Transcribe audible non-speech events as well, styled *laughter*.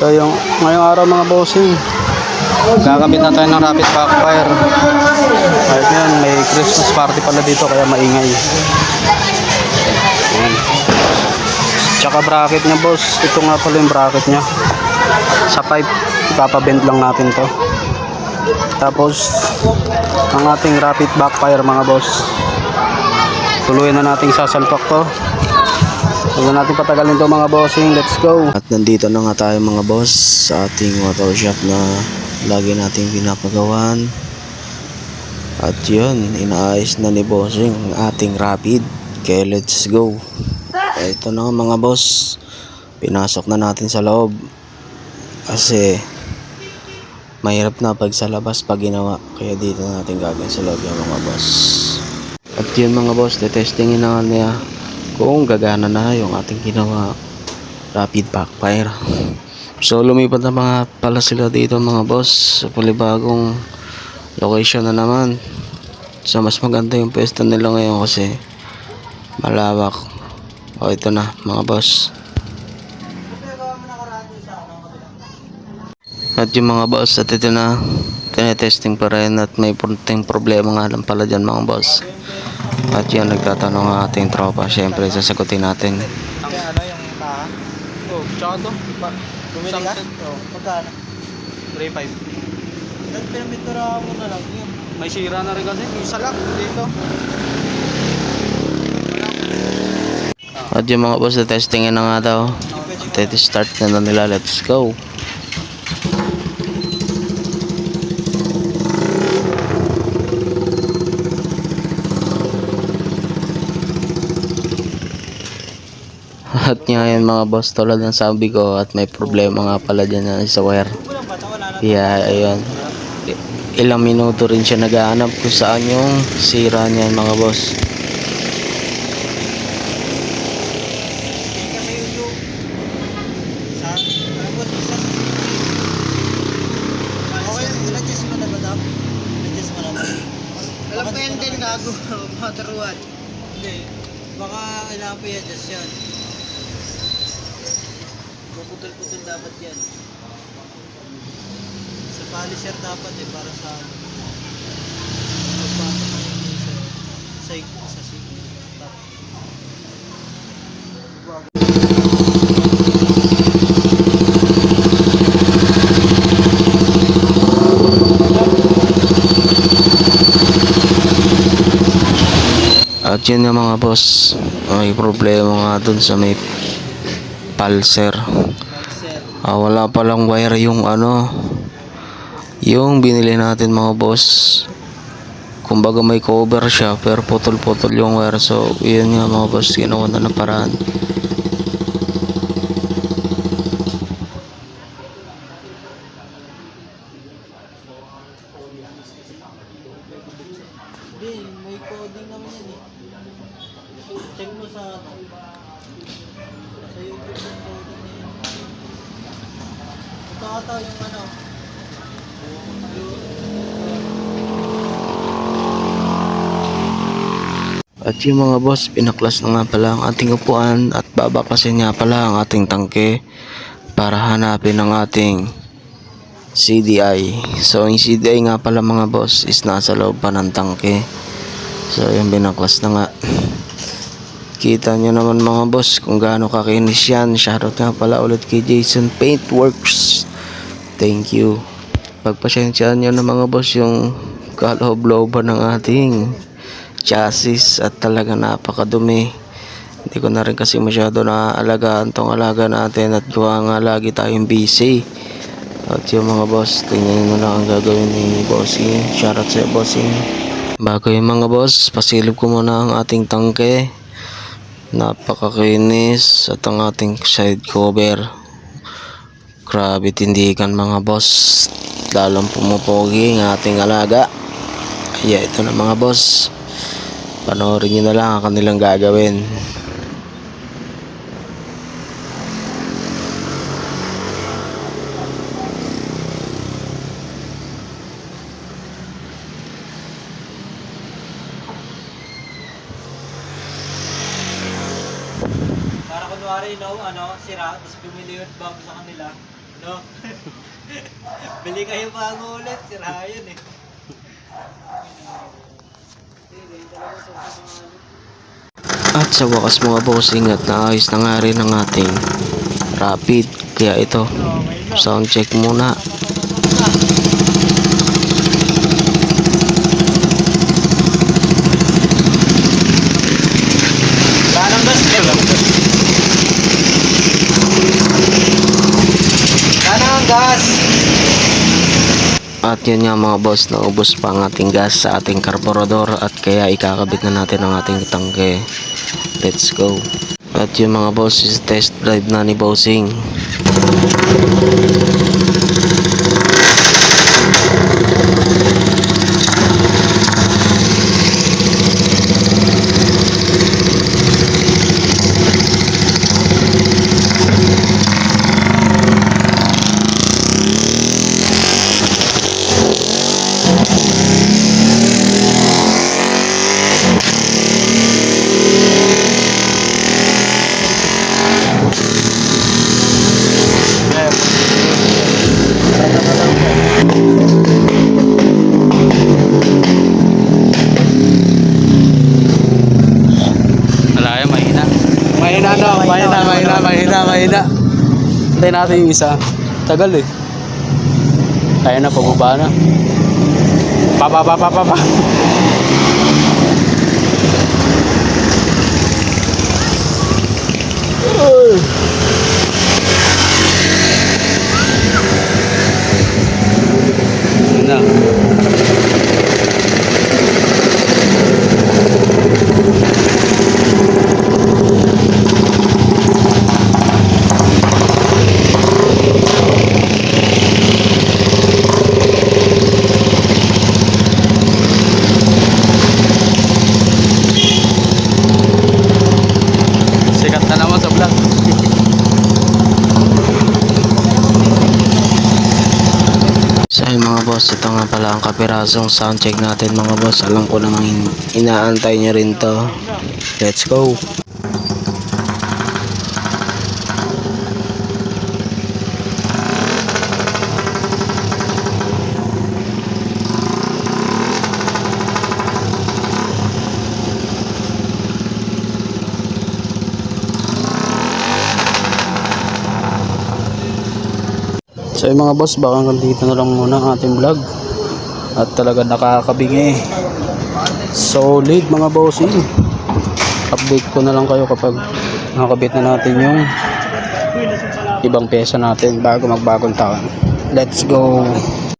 So yung ngayong araw mga bossing, gagamit na tayo ng rapid backfire. Kahit yan, may Christmas party pala dito kaya maingay. Ayan. Tsaka bracket niya boss, ito nga pala yung bracket niya. Sa pipe, ipapabend lang natin to. Tapos, ang ating rapid backfire mga boss. Tuluyan na nating sasalpak to. Huwag na natin patagalin to mga bossing. Let's go. At nandito na nga tayo mga boss sa ating motor shop na lagi nating pinapagawan. At yun, inaayos na ni bossing ating rapid. Kaya let's go. Ito na mga boss. Pinasok na natin sa loob. Kasi mahirap na pag sa labas pag ginawa. Kaya dito natin gagawin sa loob yung mga boss. Yun mga boss, detestingin na niya kung gagana na yung ating ginawa rapid backfire. So lumipat na mga pala sila dito mga boss sa palibagong location na naman. So mas maganda yung pwesto nila ngayon kasi malawak. O ito na mga boss. At yung mga boss at ito na tinetesting pa rin at may punting problema nga lang pala dyan mga boss. At yun nagtatanong ang ating tropa. Siyempre sasagutin natin. Ang ano yung taha? Oh, tsaka to. Bumili ka? Oh, Magkano? 3.5. Dahil pinamitura mo na lang. May sira na rin kasi. Yung salak dito. At yung mga boss na testingin na nga daw. At start na na nila. Let's go. At nga yun mga boss tulad ng sabi ko at may problema nga pala dyan na sa wire. Yeah, ayun. Ilang minuto rin siya naghahanap kung saan yung sira niyan mga boss. Alam ko yan din gago. *laughs* Matter what. Hindi. Baka kailangan pa i-adjust yan. Dapat yan. Sa polisher dapat eh, para sa... Pagpasok ng ignition. Sa, sa signal. Top. At yun nga mga boss, may problema nga dun sa may pulser. Ah, wala palang wire yung ano, yung binili natin mga boss. Kumbaga may cover siya pero putol-putol yung wire. So, yun nga mga boss, ginawa na ng paraan. Hindi, may coding naman yan eh. Check mo sa ano. Sa YouTube yung coding na yun. Ito ata yung ano. At yung mga boss, pinaklas na nga pala ang ating upuan at babaklasin nga pala ang ating tangke para hanapin ang ating CDI. So, yung CDI nga pala mga boss is nasa loob pa ng tangke. So, yung binaklas na nga. Kita nyo naman mga boss kung gaano kakinis yan. Shoutout nga pala ulit kay Jason Paintworks. Thank you. Pagpasensyaan nyo na mga boss yung kaloob-looban ng ating chassis at talaga napakadumi. Hindi ko na rin kasi masyado naaalagaan tong alaga natin at gawa nga lagi tayong busy. At yung mga boss, tingnan nyo lang ang gagawin ni Bossing. Shoutout sa Bossing. Bago yung mga boss, pasilip ko muna ang ating tangke. Napakakinis at ang ating side cover. Grabe tindikan mga boss. Lalong pumupogi ang ating alaga. Kaya ito na mga boss. Panoorin nyo na lang ang kanilang gagawin. Kunwari, no, ano, sira, tapos bumili yun bago sa kanila, no? *laughs* Bili kayo bago ulit, sira yun eh. At sa wakas mga bossing at naayos na nga rin ang ating rapid. Kaya ito, sound check muna. Ganang gas, Ganang gas! At yun nga mga boss, naubos pa ang ating gas sa ating karburador at kaya ikakabit na natin ang ating tangke. Let's go. At yung mga boss, is test drive na ni Bossing. Natin yung isa. Tagal eh. Kaya na, pababa na. Pa, pa, pa, pa, pa, pa na. Sikat na naman sa vlog. So ayun mga boss, ito nga pala ang kapirasong sound check natin mga boss. Alam ko namang in- inaantay nyo rin to. Let's go. So yung mga boss, baka dito na lang muna ang ating vlog. At talaga nakakabingi. Solid mga bossing. Update ko na lang kayo kapag nakakabit na natin yung ibang pyesa natin bago magbagong taon. Let's go!